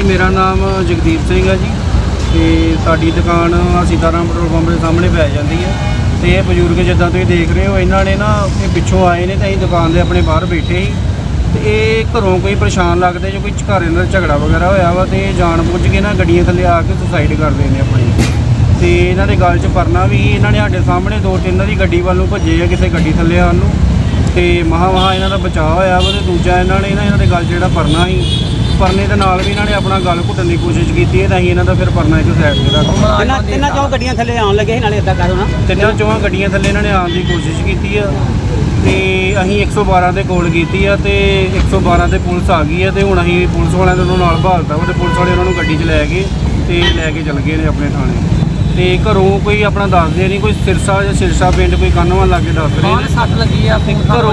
ਜੀ, ਮੇਰਾ ਨਾਮ ਜਗਦੀਪ ਸਿੰਘ ਹੈ ਜੀ ਤੇ ਸਾਡੀ ਦੁਕਾਨ ਸੀਤਾਰਾਮ ਪੈਟਰੋਲ ਪੰਪ ਦੇ ਸਾਹਮਣੇ ਪੈ ਜਾਂਦੀ ਹੈ ਤੇ ਇਹ ਬਜ਼ੁਰਗ ਜਿੱਦਾਂ ਤੁਸੀਂ ਦੇਖ ਰਹੇ ਹੋ, ਇਹਨਾਂ ਨੇ ਨਾ ਇਹ ਪਿੱਛੋਂ ਆਏ ਨੇ ਤੇ ਅਸੀਂ ਦੁਕਾਨ ਦੇ ਆਪਣੇ ਬਾਹਰ ਬੈਠੇ ਸੀ। ਤੇ ਇਹ ਘਰੋਂ ਕੋਈ ਪਰੇਸ਼ਾਨ ਲੱਗਦੇ ਜੋ ਕੋਈ ਘਰ ਇਹਨਾਂ ਦਾ ਝਗੜਾ ਵਗੈਰਾ ਹੋਇਆ ਵਾ ਤੇ ਜਾਣ ਬੁੱਝ ਕੇ ਨਾ ਗੱਡੀਆਂ ਥੱਲੇ ਆ ਕੇ ਸੁਸਾਈਡ ਕਰਦੇ ਨੇ ਆਪਣੀ। ਤੇ ਇਹਨਾਂ ਦੇ ਗੱਲ 'ਚ ਪਰਨਾ ਵੀ ਇਹਨਾਂ ਨੇ ਸਾਡੇ ਸਾਹਮਣੇ ਦੋ ਤਿੰਨ ਦੀ ਗੱਡੀ ਵੱਲ ਨੂੰ ਭੱਜੇ ਆ ਕਿਸੇ ਗੱਡੀ ਥੱਲੇ ਆਉਣ ਨੂੰ। ਤੇ ਮਹਾ ਮਹਾ ਇਹਨਾਂ ਦਾ ਬਚਾਅ ਹੋਇਆ ਵਾ ਤੇ ਦੂਜਾ ਇਹਨਾਂ ਨੇ ਨਾ ਇਹਨਾਂ ਦੇ ਗੱਲ 'ਚ ਜਿਹੜਾ ਪਰਨਾ ਸੀ ਪਰਨੇ ਦੇ ਨਾਲ ਵੀ ਇਹਨਾਂ ਨੇ ਆਪਣਾ ਗਲ ਘੁੱਟਣ ਦੀ ਕੋਸ਼ਿਸ਼ ਕੀਤੀ ਹੈ ਤਾਂ ਅਸੀਂ ਇਹਨਾਂ ਦਾ ਫਿਰ ਪਰਨਾ ਇੱਕ ਸਾਈਡ ਤੇ ਰੱਖ ਦਿੱਤਾ। ਤਿੰਨਾਂ ਤਿੰਨਾਂ ਚੋਂ ਗੱਡੀਆਂ ਥੱਲੇ ਆਉਣ ਲੱਗੇ ਸੀ ਨਾਲੇ ਇਦਾਂ ਕਰੋ ਨਾ ਤਿੰਨਾਂ ਚੋਹਾਂ ਗੱਡੀਆਂ ਥੱਲੇ ਇਹਨਾਂ ਨੇ ਆਉਣ ਦੀ ਕੋਸ਼ਿਸ਼ ਕੀਤੀ ਆ ਤੇ ਅਸੀਂ 112 ਤੇ ਕਾਲ ਕੀਤੀ ਆ ਤੇ 112 ਤੇ ਪੁਲਿਸ ਆ ਗਈ ਆ ਤੇ ਹੁਣ ਅਸੀਂ ਪੁਲਿਸ ਵਾਲਿਆਂ ਦੇ ਨਾਲ ਭਾਲਤਾ ਵਾ ਤੇ ਪੁਲਿਸ ਵਾਲੇ ਉਹਨਾਂ ਨੂੰ ਗੱਡੀ 'ਚ ਲੈ ਗਏ ਤੇ ਲੈ ਕੇ ਚਲ ਗਏ ਨੇ ਆਪਣੇ ਥਾਣੇ ਤੇ ਘਰੋਂ ਕੋਈ ਆਪਣਾ ਦੱਸਦੇ ਨਹੀਂ ਕੋਈ ਸਿਰਸਾ ਜਾਂ ਸਿਰਸਾ ਪਿੰਡ ਕੋਈ ਕਾਨੋਂ ਲੱਗੇ ਦੱਸ ਰਹੇ ਨੇ। ਸੱਟ ਲੱਗੀ ਆ ਤੇ ਘਰੋਂ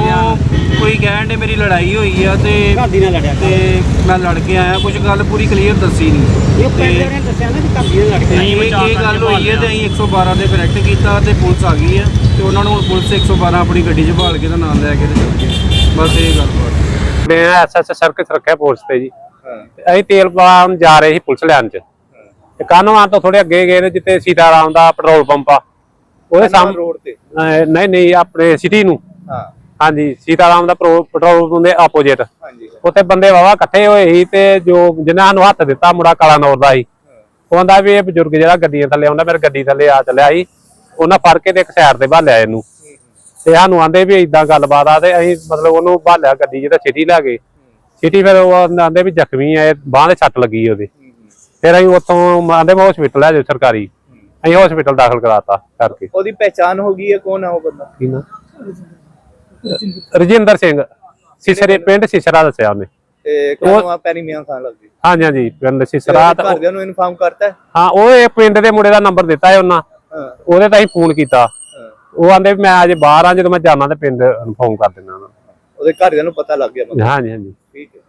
ਕੋਈ ਕਹਿਣ ਦੇ ਮੇਰੀ ਲੜਾਈ ਹੋਈ ਆ ਤੇ ਘਰ ਦੀ ਨਾਲ ਲੜਿਆ ਤੇ ਮੈਂ ਲੜ ਕੇ ਆਇਆ ਕੁਝ ਗੱਲ ਪੂਰੀ ਕਲੀਅਰ ਦੱਸੀ ਨਹੀਂ। ਇਹ ਪਿੰਡ ਦੇ ਨੇ ਦੱਸਿਆ ਨਾ ਕਿ ਘਰ ਦੀ ਨਾਲ ਲੜ ਕੇ ਇਹ ਇਹ ਗੱਲ ਹੋਈ ਹੈ ਤੇ ਅਸੀਂ 112 ਤੇ ਕਰੈਕਟ ਕੀਤਾ ਤੇ ਪੁਲਿਸ ਆ ਗਈ ਹੈ ਤੇ ਉਹਨਾਂ ਨੂੰ ਪੁਲਿਸ 112 ਆਪਣੀ ਗੱਡੀ 'ਚ ਭਾਲ ਕੇ ਤਾਂ ਨਾਲ ਲੈ ਕੇ ਤੇ ਚਲ ਗਏ। ਬਸ ਇਹ ਗੱਲ ਬਾਤ। ਮੈਂ ਐਸਐਸ ਸਰਕਸ ਰੱਖਿਆ ਪੁਲਿਸ ਤੇ ਜੀ। ਅਸੀਂ ਤੇਲ ਪਾਉਣ ਜਾ ਰਹੇ ਸੀ ਪੁਲਿਸ ਲੈਣ ਚ। ਤੇ ਕਾਨੋਂ ਤੋਂ ਥੋੜੇ ਅੱਗੇ ਗਏ ਨੇ ਜਿੱਥੇ ਸੀਤਾਰਾਮ ਦਾ ਪੈਟਰੋਲ ਪੰਪ ਆ। ਉਹਦੇ ਸਾਹਮਣੇ ਰੋਡ ਤੇ? ਨਹੀਂ ਨਹੀਂ ਆਪਣੇ ਸਿਟੀ ਨੂੰ। ਹਾਂ। ਹਾਂਜੀ ਸੀਤਾਰਾਮ ਦਾ ਪੈਟਰੋਲ ਪੰਪ ਦੇ ਆਪੋਜੀਟ ਹਾਂਜੀ ਉੱਥੇ ਬੰਦੇ ਵਾਵਾ ਇਕੱਠੇ ਹੋਏ ਸੀ ਤੇ ਜੋ ਜਿਨ੍ਹਾਂ ਨੂੰ ਹੱਥ ਦਿੱਤਾ ਮੁੰਡਾ ਕਾਲਾ ਨੌਰ ਦਾ ਸੀ ਕਹਿੰਦਾ ਵੀ ਇਹ ਬਜ਼ੁਰਗ ਜਿਹੜਾ ਗੱਡੀਆਂ ਥੱਲੇ ਆਉਂਦਾ ਮੇਰੇ ਗੱਡੀ ਥੱਲੇ ਆ ਚੱਲਿਆ ਸੀ। ਉਹਨਾਂ ਫੜ ਕੇ ਤੇ ਇੱਕ ਸਾਈਡ ਤੇ ਭਾਲਿਆ ਇਹਨੂੰ। ਤੇ ਸਾਨੂੰ ਆਂਦੇ ਵੀ ਇਦਾਂ ਗੱਲਬਾਤ ਆ ਤੇ ਅਸੀਂ ਮਤਲਬ ਉਹਨੂੰ ਭਾਲਿਆ ਗੱਡੀ ਜਿਹਦਾ ਸਿਟੀ ਲੈ ਗਏ। ਸਿਟੀ ਫਿਰ ਉਹ ਆਂਦੇ ਵੀ ਜ਼ਖਮੀ ਆ ਬਾਹ ਦੇ ਸੱਟ ਲੱਗੀ ਉਹਦੇ। ਫਿਰ ਅਸੀਂ ਉੱਥੋਂ ਆਂਦੇ ਮੈਂ ਹਸਪੀਟਲ ਲੈ ਜਾਓ ਸਰਕਾਰੀ। ਅਸੀਂ ਹਸਪੀਟਲ ਦਾਖਲ ਕਰਾਤਾ ਕਰਕੇ। ਉਹਦੀ ਪਹਿਚਾਨ ਹੋ ਗਈ ਹੈ ਕੌਣ ਹੈ ਉਹ ਬੰਦਾ? ਕੀ ਨਾ ਰਜਿੰਦਰ ਸਿੰਘ। ਸਿਸਰੇ ਪਿੰਡ ਸਿਸਰਾ ਦੱਸਿਆ ਉਹਨੇ। ਤੇ ਕੌਣ ਆ ਪੈਰੀ ਮੀਆਂ ਖਾਨ ਲੱਗਦੀ। ਹਾਂਜੀ ਹਾਂਜੀ ਪਿੰਡ ਸਿਸਰਾ ਤਾਂ- ਘਰਦਿਆਂ ਨੂੰ ਇਨਫਾਰਮ ਕਰਤਾ? ਹੈ? ਉਹ ਇਹ ਪਿੰਡ ਦੇ ਮੁੰਡੇ ਦਾ ਨੰਬਰ ਦਿੱਤਾ ਹੈ ਉਹਨਾਂ। ਹਾਂ। ਉਹਦੇ ਤਾਂ ਹੀ ਫੋਨ ਕੀਤਾ। ਉਹ ਆਂਦੇ ਮੈਂ ਅਜੇ ਬਾਹਰ ਆ ਜਦੋਂ ਮੈਂ ਜਾਣਾ ਤੇ ਪਿੰਡ ਇਨਫੋਰਮ ਕਰ ਦਿੰਦਾ ਉਹਨਾਂ ਉਹਦੇ ਘਰਦਿਆਂ ਨੂੰ ਪਤਾ ਲੱਗ ਗਿਆ। ਹਾਂਜੀ ਹਾਂਜੀ। ਠੀਕ ਹੈ।